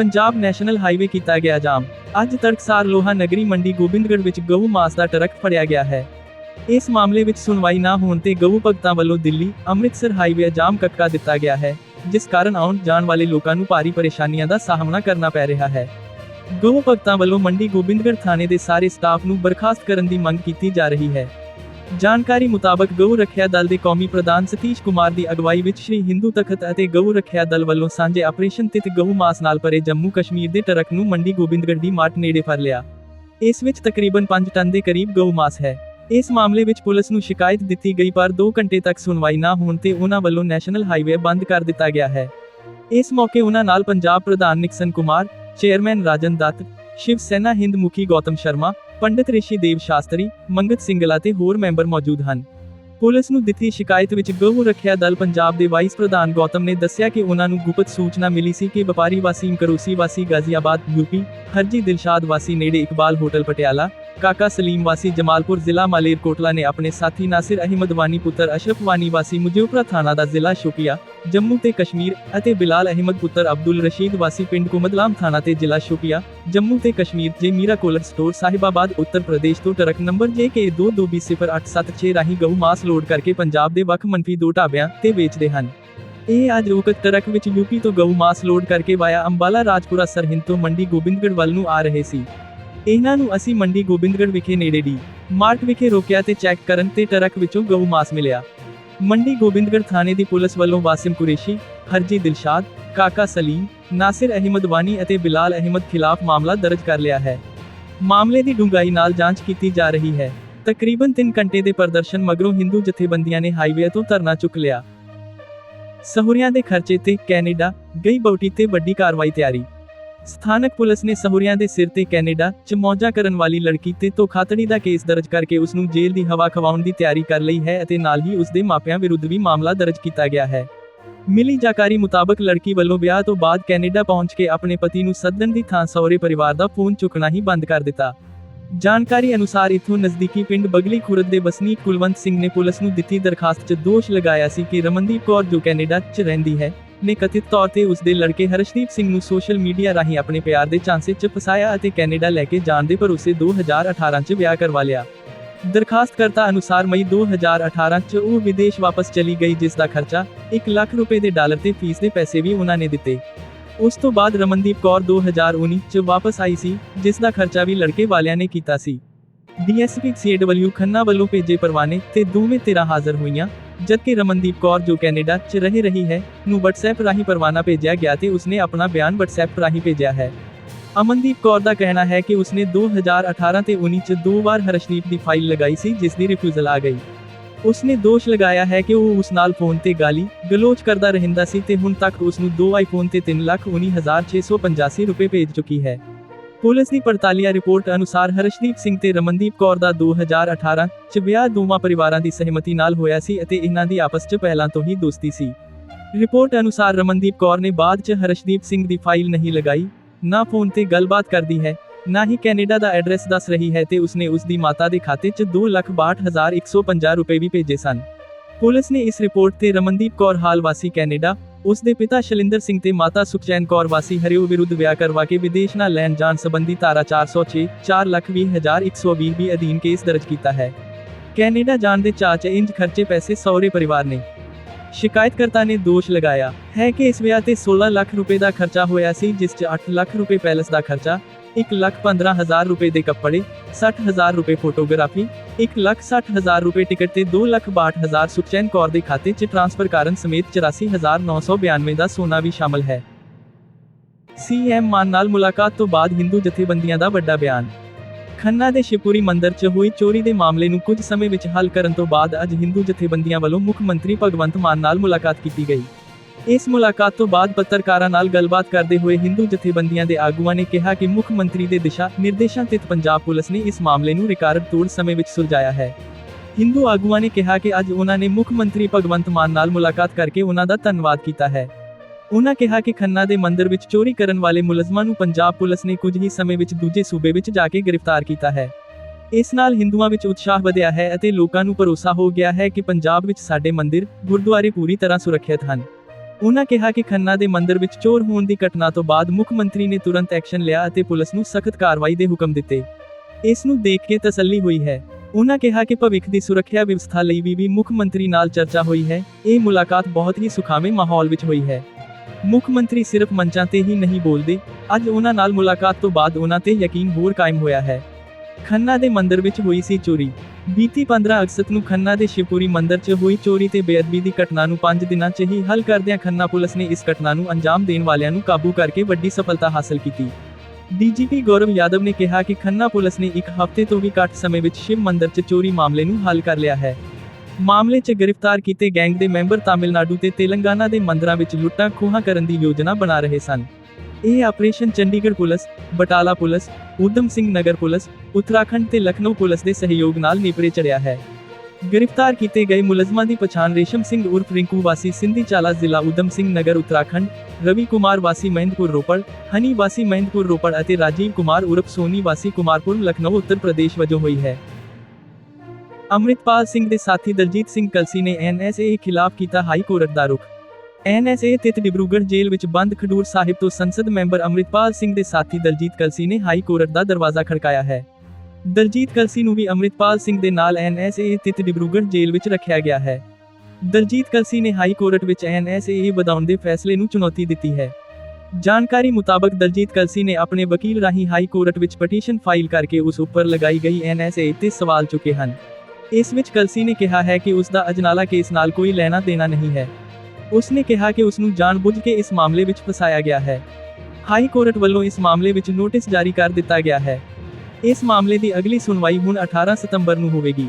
Punjab national highway ਕੀਤਾ ਗਿਆ ਜਾਮ। ਅੱਜ ਤੜਕਸਾਰ ਲੋਹਾ ਨਗਰੀ ਮੰਡੀ ਗੋਬਿੰਦਗੜ੍ਹ ਵਿੱਚ ਗਊ ਮਾਸ ਦਾ ਟਰੱਕ ਫੜਿਆ ਗਿਆ ਹੈ। ਇਸ ਮਾਮਲੇ ਵਿੱਚ ਸੁਣਵਾਈ ਨਾ ਹੋਣ ਤੇ ਗਊ ਭਗਤਾਂ ਵੱਲੋਂ ਦਿੱਲੀ ਅੰਮ੍ਰਿਤਸਰ ਹਾਈਵੇ ਜਾਮ ਕੱਕਾ ਦਿੱਤਾ ਗਿਆ ਹੈ, ਜਿਸ ਕਾਰਨ ਆਉਣ ਜਾਣ ਵਾਲੇ ਲੋਕਾਂ ਨੂੰ ਭਾਰੀ ਪਰੇਸ਼ਾਨੀਆਂ ਦਾ ਸਾਹਮਣਾ ਕਰਨਾ ਪੈ ਰਿਹਾ ਹੈ। ਗਊ ਭਗਤਾਂ ਵੱਲੋਂ ਮੰਡੀ ਗੋਬਿੰਦਗੜ੍ਹ ਥਾਣੇ ਦੇ ਸਾਰੇ ਸਟਾਫ ਨੂੰ ਬਰਖਾਸਤ ਕਰਨ ਦੀ ਮੰਗ ਕੀਤੀ ਜਾ ਰਹੀ ਹੈ। ਜਾਣਕਾਰੀ ਮੁਤਾਬਕ ਗਊ ਰੱਖਿਆ ਦਲ ਦੇ ਕੌਮੀ ਪ੍ਰਧਾਨ ਸਤੀਸ਼ ਕੁਮਾਰ ਦੀ ਅਗਵਾਈ ਵਿੱਚ ਸ਼੍ਰੀ ਹਿੰਦੂ ਤਖਤ ਅਤੇ ਗਊ ਰੱਖਿਆ ਦਲ ਵੱਲੋਂ ਸਾਂਝੇ ਆਪਰੇਸ਼ਨ ਤਿਤ ਗਊ ਮਾਸ ਨਾਲ ਭਰੇ ਜੰਮੂ ਕਸ਼ਮੀਰ ਦੇ ਟਰੱਕ ਨੂੰ ਮੰਡੀ ਗੋਬਿੰਦਗੜ੍ਹ ਦੀ ਮਾਰਟ ਨੇੜੇ ਫੜ ਲਿਆ। ਇਸ ਵਿੱਚ ਤਕਰੀਬਨ 5 ਟਨ ਦੇ ਕਰੀਬ ਗਊ ਮਾਸ ਹੈ। ਇਸ ਮਾਮਲੇ ਵਿੱਚ ਪੁਲਿਸ ਨੂੰ ਸ਼ਿਕਾਇਤ ਦਿੱਤੀ ਗਈ, ਪਰ 2 ਘੰਟੇ ਤੱਕ ਸੁਣਵਾਈ ਨਾ ਹੋਣ ਤੇ ਉਹਨਾਂ ਵੱਲੋਂ ਨੈਸ਼ਨਲ ਹਾਈਵੇ ਬੰਦ ਕਰ ਦਿੱਤਾ ਗਿਆ ਹੈ। ਇਸ ਮੌਕੇ ਉਹਨਾਂ ਨਾਲ ਪੰਜਾਬ ਪ੍ਰਧਾਨ ਨਿਕਸਨ ਕੁਮਾਰ, ਚੇਅਰਮੈਨ ਰਾਜਨ ਦੱਤ, ਸ਼ਿਵ ਸੈਨਾ ਹਿੰਦ ਮੁਖੀ ਗੌਤਮ ਸ਼ਰਮਾ ਪੰਡਿਤ ਰਿਸ਼ੀ ਦੇਵ ਸ਼ਾਸਤਰੀ, ਮੰਗਤ ਸਿੰਗਲਾ ਤੇ ਹੋਰ ਮੈਂਬਰ ਮੌਜੂਦ ਹਨ। ਪੁਲਿਸ ਨੂੰ ਦਿੱਤੀ ਸ਼ਿਕਾਇਤ ਵਿੱਚ ਗਊ ਰੱਖਿਆ ਦਲ ਪੰਜਾਬ ਦੇ ਵਾਈਸ ਪ੍ਰਧਾਨ ਗੌਤਮ ਨੇ ਦੱਸਿਆ ਕਿ ਉਹਨਾਂ ਨੂੰ ਗੁਪਤ ਸੂਚਨਾ ਮਿਲੀ ਸੀ ਕਿ ਵਪਾਰੀ ਵਾਸੀਮ ਕਰੂਸੀ ਵਾਸੀ ਗਾਜ਼ੀਆਬਾਦ ਯੂਪੀ ਹਰਜੀ ਦਿਲਸ਼ਾਦ ਵਾਸੀ ਨੇੜੇ ਇਕਬਾਲ ਹੋਟਲ, ਪਟਿਆਲਾ ਕਾਕਾ ਸਲੀਮ ਵਾਸੀ ਜਮਾਲਪੁਰ ਜ਼ਿਲ੍ਹਾ ਮਾਲੇਰਕੋਟਲਾ ਨੇ ਆਪਣੇ ਸਾਥੀ ਨਾਸਿਰ ਅਹਿਮਦ ਵਾਨੀ, ਪੁੱਤਰ ਅਸ਼ਰਫ ਵਾਨੀ ਵਾਸੀ ਮੁਜੀਬਪੁਰਾ ਥਾਣਾ ਦਾ ਜ਼ਿਲ੍ਹਾ ਸ਼ੋਪੀਆ ਜੰਮੂ ਤੇ ਕਸ਼ਮੀਰ ਅਤੇ ਬਿਲਾਲ ਅਹਿਮਦ, ਪੁੱਤਰ ਅਬਦੁਲ ਰਸ਼ੀਦ ਵਾਸੀ ਪਿੰਡ ਕੁਮਦਲਾਮ ਥਾਣਾ ਤੇ ਜ਼ਿਲ੍ਹਾ ਸ਼ੋਪੀਆ ਜੰਮੂ ਤੇ ਕਸ਼ਮੀਰ ਜੇ ਮੀਰਾ ਕੋਲਰ ਸਟੋਰ ਸਾਹਿਬਾਬਾਦ, ਉੱਤਰ ਪ੍ਰਦੇਸ਼ ਤੋਂ ਟਰੱਕ ਨੰਬਰ JK220876 ਰਾਹੀਂ ਗਊ ਮਾਸ ਲੋਡ ਕਰਕੇ ਪੰਜਾਬ ਦੇ ਵੱਖ ਮੰਫੀ ਦੋ ਢਾਬਿਆਂ ਤੇ ਵੇਚਦੇ ਹਨ। ਇਹ ਅੱਜ ਰੋਕਤ ਟਰੱਕ ਵਿੱਚ ਯੂਪੀ ਤੋਂ ਗਊ ਮਾਸ ਲੋਡ ਕਰਕੇ ਵਾਇਆ ਅੰਬਾਲਾ ਰਾਜਪੁਰਾ ਸਰਹਿੰਦ ਤੋਂ ਮੰਡੀ ਗੋਬਿੰਦਗੜ੍ਹ ਵੱਲ ਨੂੰ ਆ ਰਹੇ ਸੀ। ਇਹਨਾਂ ਨੂੰ ਅਸੀਂ ਮੰਡੀ ਗੋਬਿੰਦਗੜ੍ਹ ਵਿਖੇ ਨੇੜੇ ਡੀ ਮਾਰਟ ਵਿਖੇ ਰੋਕਿਆ ਤੇ ਚੈੱਕ ਕਰਨ ਤੇ ਟਰੱਕ ਵਿੱਚੋਂ ਗਊ ਮਾਸ ਮਿਲਿਆ। ਮੰਡੀ ਗੋਬਿੰਦਗੜ੍ਹ ਥਾਣੇ ਦੀ ਪੁਲਿਸ ਵੱਲੋਂ ਵਾਸਿਮ ਕੁਰੇਸ਼ੀ ਹਰਜੀ ਦਿਲਸ਼ਾਦ, ਕਾਕਾ ਸਲੀਮ, ਨਾਸਿਰ ਅਹਿਮਦ ਵਾਨੀ ਅਤੇ ਬਿਲਾਲ ਅਹਿਮਦ ਖਿਲਾਫ ਮਾਮਲਾ ਦਰਜ ਕਰ ਲਿਆ ਹੈ। ਮਾਮਲੇ ਦੀ ਡੂੰਘਾਈ ਨਾਲ ਜਾਂਚ ਕੀਤੀ ਜਾ ਰਹੀ ਹੈ। ਤਕਰੀਬਨ 3 ਘੰਟੇ ਦੇ ਪ੍ਰਦਰਸ਼ਨ ਮਗਰੋਂ ਹਿੰਦੂ ਜਥੇਬੰਦੀਆਂ ਨੇ ਹਾਈਵੇ ਤੋਂ ਧਰਨਾ ਚੁੱਕ ਲਿਆ। ਸਹੁਰਿਆਂ ਦੇ ਖਰਚੇ ਤੇ ਕੈਨੇਡਾ, ਗਈ ਬੌਟੀ ਤੇ ਵੱਡੀ ਕਾਰਵਾਈ ਤਿਆਰੀ। ਸਥਾਨਕ ਪੁਲਿਸ ਨੇ ਸਹੁਰਿਆਂ ਦੇ ਸਿਰ ਤੇ ਕੈਨੇਡਾ ਚ ਮੌਜਾਂ ਕਰਨ ਵਾਲੀ ਲੜਕੀ ਤੇ ਧੋਖਾਧੜੀ ਦਾ ਕੇਸ ਦਰਜ ਕਰਕੇ ਉਸ ਨੂੰ ਜੇਲ੍ਹ ਦੀ ਹਵਾ ਖਵਾਉਣ ਦੀ ਤਿਆਰੀ ਕਰ ਲਈ ਹੈ ਅਤੇ ਨਾਲ ਹੀ ਉਸ ਦੇ ਮਾਪਿਆਂ ਵਿਰੁੱਧ ਵੀ ਮਾਮਲਾ ਦਰਜ ਕੀਤਾ ਗਿਆ ਹੈ। ਮਿਲੀ ਜਾਣਕਾਰੀ ਮੁਤਾਬਕ ਲੜਕੀ ਵੱਲੋਂ ਵਿਆਹ ਤੋਂ ਬਾਅਦ ਕੈਨੇਡਾ ਪਹੁੰਚ ਕੇ ਆਪਣੇ ਪਤੀ ਨੂੰ ਸੱਦਣ ਦੀ ਥਾਂ ਸਹੁਰੇ ਪਰਿਵਾਰ ਦਾ ਫੋਨ ਚੁੱਕਣਾ ਹੀ ਬੰਦ ਕਰ ਦਿੱਤਾ। ਜਾਣਕਾਰੀ ਅਨੁਸਾਰ ਇਥੋਂ ਨਜ਼ਦੀਕੀ ਪਿੰਡ ਬਗਲੀ ਖੁਰਦ ਦੇ ਵਸਨੀਕ ਕੁਲਵੰਤ ਸਿੰਘ ਨੇ ਪੁਲਿਸ ਨੂੰ ਦਿੱਤੀ ਦਰਖਾਸਤ 'ਚ ਦੋਸ਼ ਲਗਾਇਆ ਸੀ ਕਿ ਰਮਨਦੀਪ ਕੌਰ ਜੋ ਕੈਨੇਡਾ 'ਚ ਰਹਿੰਦੀ ਹੈ ਨੇ ਕਥਿਤ ਤੌਰ ਤੇ ਉਸ ਦੇ ਲੜਕੇ ਹਰਸ਼ਦੀਪ ਸਿੰਘ ਨੂੰ ਸੋਸ਼ਲ ਮੀਡੀਆ ਰਾਹੀਂ ਆਪਣੇ ਪਿਆਰ ਦੇ ਚਾਂਸੇ 'ਚ ਫਸਾਇਆ ਅਤੇ ਕੈਨੇਡਾ ਲੈ ਕੇ ਜਾਣ ਦੇ ਭਰੋਸੇ 2018 'ਚ ਵਿਆਹ ਕਰਵਾ ਲਿਆ। ਦਰਖਾਸਤਕਰਤਾ ਅਨੁਸਾਰ ਮਈ 2018 'ਚ ਉਹ ਵਿਦੇਸ਼ ਵਾਪਸ ਚਲੀ ਗਈ, ਜਿਸ ਦਾ ਖਰਚਾ 1 ਲੱਖ ਰੁਪਏ ਦੇ ਡਾਲਰ ਤੇ ਫੀਸ ਦੇ ਪੈਸੇ ਵੀ ਉਹਨਾਂ ਨੇ ਦਿੱਤੇ। ਉਸ ਤੋਂ ਬਾਅਦ ਰਮਨਦੀਪ ਕੌਰ 2019 ਚ ਵਾਪਸ ਆਈ ਸੀ, ਜਿਸ ਦਾ ਖਰਚਾ ਵੀ ਲੜਕੇ ਵਾਲਿਆਂ ਨੇ ਕੀਤਾ ਸੀ। ਡੀਐਸਪੀ ਸੀਡਬਲਯੂ ਖੰਨਾ ਵੱਲੋਂ ਭੇਜੇ ਪਰਵਾਨੇ ਤੇ ਦੋਵੇਂ ਧਿਰਾਂ ਹਾਜ਼ਰ ਹੋਈਆਂ। ਜਦਕਿ ਰਮਨਦੀਪ ਕੌਰ ਜੋ ਕੈਨੇਡਾ 'ਚ ਰਹਿ ਰਹੀ ਹੈ, ਨੂੰ WhatsApp ਰਾਹੀਂ ਪਰਵਾਨਾ ਭੇਜਿਆ ਗਿਆ ਤੇ ਉਸਨੇ ਆਪਣਾ ਬਿਆਨ WhatsApp ਰਾਹੀਂ ਭੇਜਿਆ ਹੈ। ਅਮਨਦੀਪ ਕੌਰ ਦਾ ਕਹਿਣਾ ਹੈ ਕਿ ਉਸਨੇ 2018 ਤੇ 19 ਚ ਦੋ ਵਾਰ ਹਰਸ਼ਦੀਪ ਦੀ ਫਾਈਲ ਲਗਾਈ ਸੀ, ਜਿਸ ਦੀ ਰਿਫਿਊਜ਼ਲ ਆ ਗਈ। ਉਸਨੇ ਦੋਸ਼ ਲਗਾਇਆ ਹੈ ਕਿ ਉਹ ਉਸ ਨਾਲ ਫੋਨ ਤੇ ਗਾਲੀ ਗਲੋਚ ਕਰਦਾ ਰਹਿੰਦਾ ਸੀ ਤੇ ਹੁਣ ਤੱਕ ਉਸ ਨੂੰ ਦੋ ਆਈਫੋਨ ਤੇ 319685 ਰੁਪਏ ਭੇਜ ਚੁੱਕੀ ਹੈ। ਪੁਲਿਸ ਦੀ ਪੜਤਾਲੀਆ ਰਿਪੋਰਟ ਅਨੁਸਾਰ ਹਰਸ਼ਦੀਪ ਸਿੰਘ ਤੇ ਰਮਨਦੀਪ ਕੌਰ ਦਾ 2018 ਚ ਵਿਆਹ ਦੋਵਾਂ ਪਰਿਵਾਰਾਂ ਦੀ ਸਹਿਮਤੀ ਨਾਲ ਹੋਇਆ ਸੀ ਅਤੇ ਇਹਨਾਂ ਦੀ ਆਪਸ 'ਚ ਪਹਿਲਾਂ ਤੋਂ ਹੀ ਦੋਸਤੀ ਸੀ। ਰਿਪੋਰਟ ਅਨੁਸਾਰ ਰਮਨਦੀਪ ਕੌਰ ਨੇ ਬਾਅਦ 'ਚ ਹਰਸ਼ਦੀਪ ਸਿੰਘ ਦੀ ਫਾਈਲ ਨਹੀਂ ਲਗਾਈ, ਨਾ ਫੋਨ ਤੇ ਗੱਲਬਾਤ ਕਰਦੀ ਹੈ, ਨਾ ਹੀ ਕੈਨੇਡਾ ਦਾ ਐਡਰੈਸ ਦੱਸ ਰਹੀ ਹੈ ਤੇ ਉਸਨੇ ਉਸ ਦੀ ਮਾਤਾ ਦੇ ਖਾਤੇ 'ਚ 262150 ਰੁਪਏ ਵੀ ਭੇਜੇ ਸਨ। ਪੁਲਿਸ ਨੇ ਇਸ ਰਿਪੋਰਟ ਤੇ ਰਮਨਦੀਪ ਕੌਰ ਹਾਲ ਵਾਸੀ ਕੈਨੇਡਾ ਉਸ ਦੇ ਪਿਤਾ ਸ਼ਲਿੰਦਰ ਸਿੰਘ ਤੇ ਮਾਤਾ ਸੁਖਚੈਨ ਕੌਰ ਵਾਸੀ ਹਰਿਓ ਵਿਰੁੱਧ ਵਿਆਹ ਕਰਵਾ ਕੇ ਵਿਦੇਸ਼ ਨਾਲ ਲੈਣ ਜਾਣ ਸੰਬੰਧੀ ਧਾਰਾ 406 420120 ਵੀ ਅਧੀਨ ਕੇਸ ਦਰਜ ਕੀਤਾ ਹੈ। ਕੈਨੇਡਾ ਜਾਣ ਦੇ ਚਾਚ 'ਚ ਇੰਜ ਖਰਚੇ ਪੈਸੇ ਸਹੁਰੇ ਪਰਿਵਾਰ ਨੇ। ਸ਼ਿਕਾਇਤਕਰਤਾ ਨੇ ਦੋਸ਼ ਲਗਾਇਆ ਹੈ ਕਿ ਇਸ ਵਿਆਹ ਤੇ 16 ਲੱਖ ਰੁਪਏ ਦਾ ਖਰਚਾ ਹੋਇਆ ਸੀ, ਜਿਸ 'ਚ 8 ਲੱਖ ਰੁਪਏ ਪੈਲਸ ਦਾ ਖਰਚਾ ਇੱਕ ਲੱਖ 15 ਹਜ਼ਾਰ ਰੁਪਏ ਦੇ ਕੱਪੜੇ 60 ਹਜ਼ਾਰ ਰੁਪਏ ਫੋਟੋਗ੍ਰਾਫੀ 1 ਲੱਖ 60 ਹਜ਼ਾਰ ਰੁਪਏ ਟਿਕਟ ਤੇ 2 ਲੱਖ 62 ਹਜ਼ਾਰ ਸੁਖਚੈਨ ਕੌਰ ਦੇ ਖਾਤੇ 'ਚ ਟ੍ਰਾਂਸਫਰ ਕਰਨ ਸਮੇਤ 84992 ਦਾ ਸੋਨਾ ਵੀ ਸ਼ਾਮਲ ਹੈ। ਸੀਐਮ ਮਾਨ ਨਾਲ ਮੁਲਾਕਾਤ ਤੋਂ ਬਾਅਦ ਹਿੰਦੂ ਜਥੇਬੰਦੀਆਂ ਦਾ ਵੱਡਾ ਬਿਆਨ। ਖੰਨਾ ਦੇ ਸ਼ਿਵਪੁਰੀ ਮੰਦਰ 'ਚ ਹੋਈ ਚੋਰੀ ਦੇ ਮਾਮਲੇ ਨੂੰ ਕੁਝ ਸਮੇਂ ਵਿੱਚ ਹੱਲ ਕਰਨ ਤੋਂ ਬਾਅਦ ਅੱਜ ਹਿੰਦੂ ਜਥੇਬੰਦੀਆਂ ਵੱਲੋਂ ਮੁੱਖ ਮੰਤਰੀ ਭਗਵੰਤ ਮਾਨ ਨਾਲ ਮੁਲਾਕਾਤ ਕੀਤੀ ਗਈ। ਇਸ ਮੁਲਾਕਾਤ ਤੋਂ ਬਾਅਦ ਪੱਤਰਕਾਰਾਂ ਨਾਲ ਗੱਲਬਾਤ ਕਰਦੇ ਹੋਏ ਹਿੰਦੂ ਜਥੇਬੰਦੀਆਂ ਦੇ ਆਗੂਆਂ ਨੇ ਕਿਹਾ ਕਿ ਮੁੱਖ ਮੰਤਰੀ ਦੇ ਦਿਸ਼ਾ ਨਿਰਦੇਸ਼ਾਂ ਤਹਿਤ ਪੰਜਾਬ ਪੁਲਿਸ ਨੇ ਇਸ ਮਾਮਲੇ ਨੂੰ ਰਿਕਾਰਡ ਤੋੜ ਸਮੇਂ ਵਿੱਚ ਸੁਲਝਾਇਆ ਹੈ। ਹਿੰਦੂ ਆਗੂਆਂ ਨੇ ਕਿਹਾ ਕਿ ਅੱਜ ਉਹਨਾਂ ਨੇ ਮੁੱਖ ਮੰਤਰੀ ਭਗਵੰਤ ਮਾਨ ਨਾਲ ਮੁਲਾਕਾਤ ਕਰਕੇ ਉਹਨਾਂ ਦਾ ਧੰਨਵਾਦ ਕੀਤਾ ਹੈ। ਉਹਨਾਂ ਕਿਹਾ ਕਿ ਖੰਨਾ ਦੇ ਮੰਦਰ ਵਿੱਚ ਚੋਰੀ ਕਰਨ ਵਾਲੇ ਮੁਲਜ਼ਮਾਂ ਨੂੰ ਪੰਜਾਬ ਪੁਲਿਸ ਨੇ ਕੁਝ ਹੀ ਸਮੇਂ ਵਿੱਚ ਦੂਜੇ ਸੂਬੇ ਵਿੱਚ ਜਾ ਕੇ ਗ੍ਰਿਫਤਾਰ ਕੀਤਾ ਹੈ। ਇਸ ਨਾਲ ਹਿੰਦੂਆਂ ਵਿੱਚ ਉਤਸ਼ਾਹ ਵਧਿਆ ਹੈ ਅਤੇ ਲੋਕਾਂ ਨੂੰ ਭਰੋਸਾ ਹੋ ਗਿਆ ਹੈ ਕਿ ਪੰਜਾਬ ਵਿੱਚ ਸਾਡੇ ਮੰਦਿਰ ਗੁਰਦੁਆਰੇ ਪੂਰੀ ਤਰ੍ਹਾਂ ਸੁਰੱਖਿਅਤ ਹਨ। ਉਹਨਾਂ ਕਿਹਾ ਕਿ ਖੰਨਾ ਦੇ ਮੰਦਰ ਵਿੱਚ ਚੋਰ ਹੋਣ ਦੀ ਘਟਨਾ ਤੋਂ ਬਾਅਦ ਮੁੱਖ ਮੰਤਰੀ ਨੇ ਤੁਰੰਤ ਐਕਸ਼ਨ ਲਿਆ ਅਤੇ ਪੁਲਿਸ ਨੂੰ ਸਖਤ ਕਾਰਵਾਈ ਦੇ ਹੁਕਮ ਦਿੱਤੇ। ਇਸ ਨੂੰ ਦੇਖ ਕੇ ਤਸੱਲੀ ਹੋਈ ਹੈ। ਉਹਨਾਂ ਕਿਹਾ ਕਿ ਭਵਿੱਖ ਦੀ ਸੁਰੱਖਿਆ ਵਿਵਸਥਾ ਲਈ ਵੀ ਵੀ ਮੁੱਖ ਮੰਤਰੀ ਨਾਲ ਚਰਚਾ ਹੋਈ ਹੈ। ਇਹ ਮੁਲਾਕਾਤ ਬਹੁਤ ਹੀ ਸੁਖਾਵੇਂ ਮਾਹੌਲ ਵਿੱਚ ਹੋਈ ਹੈ। ਮੁੱਖ ਮੰਤਰੀ ਸਿਰਫ ਮੰਚਾਂ ਤੇ ਹੀ ਨਹੀਂ ਬੋਲਦੇ। ਅੱਜ ਉਹਨਾਂ ਨਾਲ ਮੁਲਾਕਾਤ ਤੋਂ ਬਾਅਦ ਉਹਨਾਂ ਤੇ ਯਕੀਨ ਹੋਰ ਕਾਇਮ ਹੋਇਆ ਹੈ। ਖੰਨਾ ਦੇ ਮੰਦਰ ਵਿੱਚ ਹੋਈ ਸੀ ਚੋਰੀ। ਬੀਤੀ 15 ਅਗਸਤ ਨੂੰ ਖੰਨਾ ਦੇ ਸ਼ਿਵਪੁਰੀ ਮੰਦਰ 'ਚ ਹੋਈ ਚੋਰੀ ਤੇ ਬੇਅਦਬੀ ਦੀ ਘਟਨਾ ਨੂੰ 5 ਦਿਨਾਂ 'ਚ ਹੀ ਹੱਲ ਕਰਦਿਆਂ ਖੰਨਾ ਪੁਲਿਸ ਨੇ ਇਸ ਘਟਨਾ ਨੂੰ ਅੰਜਾਮ ਦੇਣ ਵਾਲਿਆਂ ਨੂੰ ਕਾਬੂ ਕਰਕੇ ਵੱਡੀ ਸਫਲਤਾ ਹਾਸਲ ਕੀਤੀ। ਡੀਜੀਪੀ ਗੌਰਵ ਯਾਦਵ ਨੇ ਕਿਹਾ ਕਿ ਖੰਨਾ ਪੁਲਿਸ ਨੇ ਇੱਕ ਹਫ਼ਤੇ ਤੋਂ ਵੀ ਘੱਟ ਸਮੇਂ ਵਿੱਚ ਸ਼ਿਵ ਮੰਦਰ 'ਚ ਚੋਰੀ ਮਾਮਲੇ ਨੂੰ ਹੱਲ ਕਰ ਲਿਆ ਹੈ। ਮਾਮਲੇ 'ਚ ਗ੍ਰਿਫਤਾਰ ਕੀਤੇ ਗੈਂਗ ਦੇ ਮੈਂਬਰ ਤਾਮਿਲਨਾਡੂ ਤੇ ਤੇਲੰਗਾਨਾ ਦੇ ਮੰਦਰਾਂ ਵਿੱਚ ਲੁੱਟਾਂ ਖੋਹਾਂ ਕਰਨ ਦੀ ਯੋਜਨਾ ਬਣਾ ਰਹੇ ਸਨ। ਇਹ operation Chandigarh police Batala police Udham Singh Nagar police Uttarakhand ਤੇ ਲਖਨਊ ਪੁਲਿਸ ਦੇ ਸਹਿਯੋਗ ਨਾਲ ਨਿਪਰੇ ਚੜਿਆ ਹੈ ਗ੍ਰਿਫਤਾਰ ਕੀਤੇ ਗਏ ਮੁਲਜ਼ਮਾਂ ਦੀ ਪਛਾਣ ਰੇਸ਼ਮ ਸਿੰਘ ਉਰਫ ਰਿੰਕੂ ਵਾਸੀ ਸਿੰਧੀ ਚਾਲਾ ਜ਼ਿਲ੍ਹਾ ਊਧਮ ਸਿੰਘ ਨਗਰ ਉੱਤਰਾਖੰਡ ਰਵੀ ਕੁਮਾਰ ਵਾਸੀ ਮਹਿੰਦਪੁਰ ਰੋਪੜ ਹਨੀ ਵਾਸੀ ਮਹਿੰਦਪੁਰ ਰੋਪੜ ਅਤੇ ਰਾਜੀਵ ਕੁਮਾਰ ਉਰਫ ਸੋਨੀ ਵਾਸੀ ਕੁਮਾਰਪੁਰ ਲਖਨਊ ਉੱਤਰ ਪ੍ਰਦੇਸ਼ ਵਜੋਂ ਹੋਈ ਹੈ ਅੰਮ੍ਰਿਤਪਾਲ ਸਿੰਘ ਦੇ ਸਾਥੀ ਦਲਜੀਤ ਸਿੰਘ ਕਲਸੀ ਨੇ ਐਨਐਸਏ ਖਿਲਾਫ ਕੀਤਾ ਹਾਈ ਕੋਰਟ ਦਾ ਰੁਖ ਐਨਐਸਏ ਤਿਤ ਡਿਬਰੂਗੜ੍ਹ ਜੇਲ੍ਹ ਵਿੱਚ ਬੰਦ ਖਡੂਰ ਸਾਹਿਬ ਤੋਂ ਸੰਸਦ ਮੈਂਬਰ ਅੰਮ੍ਰਿਤਪਾਲ ਸਿੰਘ ਦੇ ਸਾਥੀ ਦਲਜੀਤ ਕਲਸੀ ਨੇ ਹਾਈ ਕੋਰਟ ਦਾ ਦਰਵਾਜ਼ਾ ਖੜਕਾਇਆ ਹੈ। ਦਲਜੀਤ ਕਲਸੀ ਨੂੰ ਵੀ ਅੰਮ੍ਰਿਤਪਾਲ ਸਿੰਘ ਦੇ ਨਾਲ ਐਨਐਸਏ ਤਿਤ ਡਿਬਰੂਗੜ੍ਹ ਜੇਲ੍ਹ ਵਿੱਚ ਰੱਖਿਆ ਗਿਆ ਹੈ। ਦਲਜੀਤ ਕਲਸੀ ਨੇ ਹਾਈ ਕੋਰਟ ਵਿੱਚ ਐਨਐਸਏ ਵਧਾਉਣ ਦੇ ਫੈਸਲੇ ਨੂੰ ਚੁਣੌਤੀ ਦਿੱਤੀ ਹੈ। ਜਾਣਕਾਰੀ ਮੁਤਾਬਕ ਦਲਜੀਤ ਕਲਸੀ ਨੇ ਆਪਣੇ ਵਕੀਲ ਰਾਹੀਂ ਹਾਈ ਕੋਰਟ ਵਿੱਚ ਪਟੀਸ਼ਨ ਫਾਈਲ ਕਰਕੇ ਉਸ ਉੱਪਰ ਲਗਾਈ ਗਈ ਐਨਐਸਏ ਤੇ ਸਵਾਲ ਚੁੱਕੇ ਹਨ। ਇਸ ਵਿੱਚ ਕਲਸੀ ਨੇ ਕਿਹਾ ਹੈ ਕਿ ਉਸ ਦਾ ਅਜਨਾਲਾ ਕੇਸ ਨਾਲ ਕੋਈ ਲੈਣਾ ਦੇਣਾ ਨਹੀਂ ਹੈ। ਉਸ ਨੇ ਕਿਹਾ ਕਿ ਉਸ ਨੂੰ ਜਾਣਬੁੱਝ ਕੇ ਇਸ ਮਾਮਲੇ ਵਿੱਚ ਫਸਾਇਆ ਗਿਆ ਹੈ। ਹਾਈ ਕੋਰਟ ਵੱਲੋਂ ਇਸ ਮਾਮਲੇ ਵਿੱਚ ਨੋਟਿਸ ਜਾਰੀ ਕਰ ਦਿੱਤਾ ਗਿਆ ਹੈ। ਇਸ ਮਾਮਲੇ ਦੀ ਅਗਲੀ ਸੁਣਵਾਈ ਹੁਣ 18 ਸਤੰਬਰ ਨੂੰ ਹੋਵੇਗੀ।